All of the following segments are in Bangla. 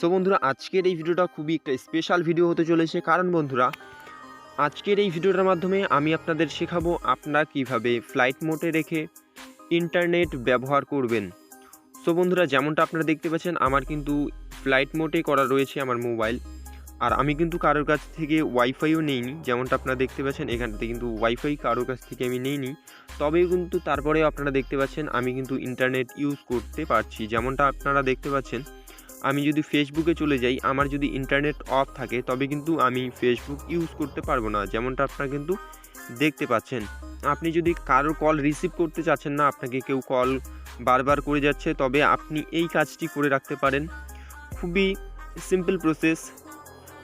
সো বন্ধুরা, আজকের এই ভিডিওটা খুবই একটা স্পেশাল ভিডিও হতে চলেছে। কারণ বন্ধুরা, আজকের এই ভিডিওটার মাধ্যমে আমি আপনাদের শেখাবো আপনারা কীভাবে ফ্লাইট মোডে রেখে ইন্টারনেট ব্যবহার করবেন। সো বন্ধুরা, যেমনটা আপনারা দেখতে পাচ্ছেন, আমার কিন্তু ফ্লাইট মোডে করা রয়েছে আমার মোবাইল আর আমি কিন্তু কারোর কাছ থেকে ওয়াইফাইও নেইনি, যেমনটা আপনারা দেখতে পাচ্ছেন এখানটাতে কিন্তু ওয়াইফাই কারোর কাছ থেকে আমি নেইনি। তবেও কিন্তু তারপরেও আপনারা দেখতে পাচ্ছেন, আমি কিন্তু ইন্টারনেট ইউজ করতে পারছি, যেমনটা আপনারা দেখতে পাচ্ছেন। আমি যদি ফেসবুকে চলে যাই, আমার যদি ইন্টারনেট অফ থাকে, তবে কিন্তু আমি ফেসবুক ইউজ করতে পারব না, যেমনটা আপনারা কিন্তু দেখতে পাচ্ছেন। আপনি যদি কারোর কল রিসিভ করতে চাচ্ছেন না, আপনাকে কেউ কল বারবার করে যাচ্ছে, তবে আপনি এই কাজটি করে রাখতে পারেন। খুবই সিম্পল প্রসেস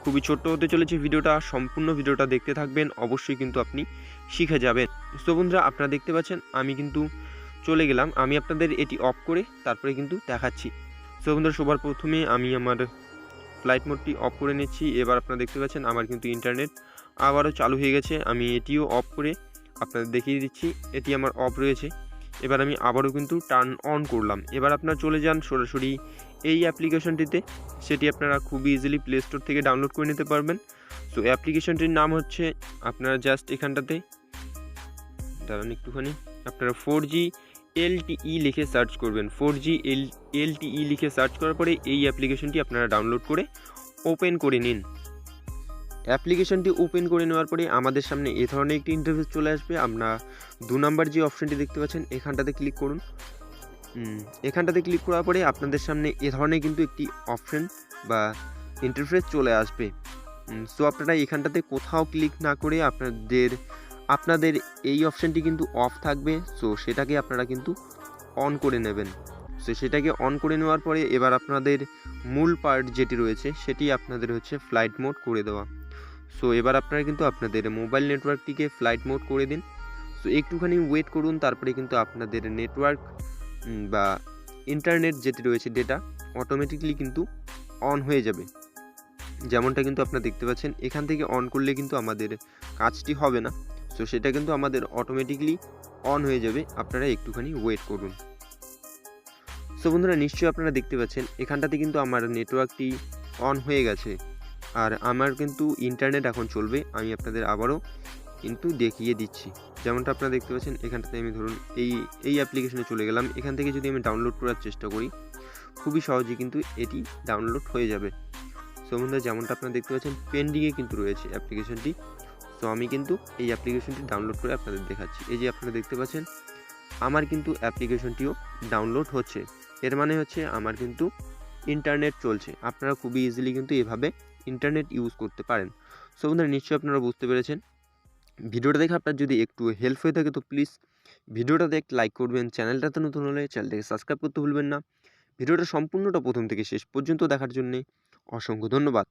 খুবই ছোট্ট হতে চলেছে ভিডিওটা, সম্পূর্ণ ভিডিওটা দেখতে থাকবেন, অবশ্যই কিন্তু আপনি শিখে যাবেন। তো বন্ধুরা, আপনারা দেখতে পাচ্ছেন, আমি কিন্তু চলে গেলাম, আমি আপনাদের এটি অফ করে তারপরে কিন্তু দেখাচ্ছি। সো বন্ধুরা সবার প্রথমে আমি আমার ফ্লাইট মোডটি অফ করে নিচ্ছি। এবার আপনারা দেখতে পাচ্ছেন আমার কিন্তু ইন্টারনেট আবারও চালু হয়ে গেছে। আমি এটিও অফ করে আপনাদের দেখিয়ে দিচ্ছি। এটি আমার অফ রয়েছে। এবার আমি আবারও কিন্তু টার্ন অন করলাম। এবার আপনারা চলে যান সরাসরি এই অ্যাপ্লিকেশনটিতে সেটি আপনারা খুবই ইজিলি প্লে স্টোর থেকে ডাউনলোড করে নিতে পারবেন। তো অ্যাপ্লিকেশনটির নাম হচ্ছে আপনারা জাস্ট এখানটাতে দাঁড়ান একটুখানি। আপনারা ফোর জি এলটিই লিখে সার্চ করবেন ফোর জি এল, এলটিই লিখে সার্চ করার পরে এই অ্যাপ্লিকেশনটি আপনারা ডাউনলোড করে ওপেন করে নিন। অ্যাপ্লিকেশনটি ওপেন করে নেওয়ার পরে আমাদের সামনে এ ধরনের একটি ইন্টারফেস চলে আসবে। আমরা দু নাম্বার যে অপশনটি দেখতে পাচ্ছেন, এখানটাতে ক্লিক করুন। এখানটাতে ক্লিক করার পরে আপনাদের সামনে এ ধরনের কিন্তু একটি অপশন বা ইন্টারফেস চলে আসবে। সো আপনারা এখানটাতে কোথাও ক্লিক না করে আপনাদের আপনাদের এই অপশানটি কিন্তু অফ থাকবে সো সেটাকে আপনারা কিন্তু অন করে নেবেন। সো সেটাকে অন করে নেওয়ার পরে এবার আপনাদের মূল পার্ট যেটি রয়েছে, সেটি আপনাদের হচ্ছে ফ্লাইট মোড করে দেওয়া। সো এবার আপনারা কিন্তু আপনাদের মোবাইল নেটওয়ার্কটিকে ফ্লাইট মোড করে দিন। সো একটুখানি ওয়েট করুন, তারপরে কিন্তু আপনাদের নেটওয়ার্ক বা ইন্টারনেট যেটি রয়েছে ডেটা অটোমেটিকলি কিন্তু অন হয়ে যাবে। যেমনটা কিন্তু আপনারা দেখতে পাচ্ছেন, এখান থেকে অন করলে কিন্তু আমাদের কাজটি হবে না। সো সেটা কিন্তু আমাদের অটোমেটিকলি অন হয়ে যাবে। আপনারা একটুখানি ওয়েট করুন। সো বন্ধুরা, নিশ্চয়ই আপনারা দেখতে পাচ্ছেন, এখানটাতে কিন্তু আমার নেটওয়ার্কটি অন হয়ে গেছে। আর আমার কিন্তু ইন্টারনেট এখন চলবে, আমি আপনাদের আবারও কিন্তু দেখিয়ে দিচ্ছি। যেমনটা আপনারা দেখতে পাচ্ছেন, এখানটাতে আমি ধরুন এই এই অ্যাপ্লিকেশনে চলে গেলাম। এখান থেকে যদি আমি ডাউনলোড করার চেষ্টা করি, খুবই সহজে কিন্তু এটি ডাউনলোড হয়ে যাবে। সো বন্ধুরা, যেমনটা আপনারা দেখতে পাচ্ছেন পেন্ডিংয়ে কিন্তু রয়েছে অ্যাপ্লিকেশনটি সো আমি কিন্তু এই অ্যাপ্লিকেশনটি ডাউনলোড করে আপনাদের দেখাচ্ছি। এই যে আপনারা দেখতে পাচ্ছেন, আমার কিন্তু অ্যাপ্লিকেশনটিও ডাউনলোড হচ্ছে। এর মানে হচ্ছে আমার কিন্তু ইন্টারনেট চলছে। আপনারা খুবই ইজিলি কিন্তু এভাবে ইন্টারনেট ইউজ করতে পারেন। সো বন্ধুরা, নিশ্চয়ই আপনারা বুঝতে পেরেছেন। ভিডিওটা দেখে আপনার যদি একটু হেল্প হয়ে থাকে, তো প্লিজ ভিডিওটাতে একটু লাইক করবেন। চ্যানেলটাতে নতুন হলে চ্যানেলটাকে সাবস্ক্রাইব করতে ভুলবেন না। ভিডিওটা সম্পূর্ণটা প্রথম থেকে শেষ পর্যন্ত দেখার জন্যে অসংখ্য ধন্যবাদ।